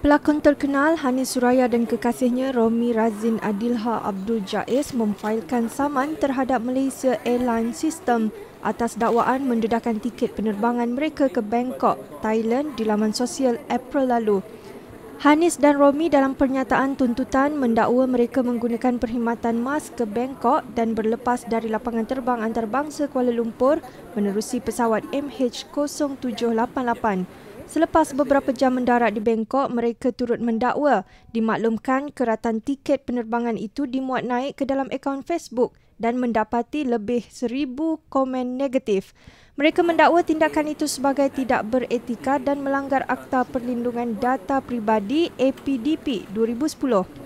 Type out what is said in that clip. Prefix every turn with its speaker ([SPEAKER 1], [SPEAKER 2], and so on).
[SPEAKER 1] Pelakon terkenal Hani Suraya dan kekasihnya Romi Razin Adilha Abdul Jaiz memfailkan saman terhadap Malaysia Airlines System atas dakwaan mendedahkan tiket penerbangan mereka ke Bangkok, Thailand di laman sosial April lalu. Hanis dan Romi dalam pernyataan tuntutan mendakwa mereka menggunakan perkhidmatan mas ke Bangkok dan berlepas dari lapangan terbang antarabangsa Kuala Lumpur menerusi pesawat MH0788. Selepas beberapa jam mendarat di Bangkok, mereka turut mendakwa dimaklumkan keratan tiket penerbangan itu dimuat naik ke dalam akaun Facebook dan mendapati lebih seribu komen negatif. Mereka mendakwa tindakan itu sebagai tidak beretika dan melanggar Akta Perlindungan Data Pribadi APDP 2010.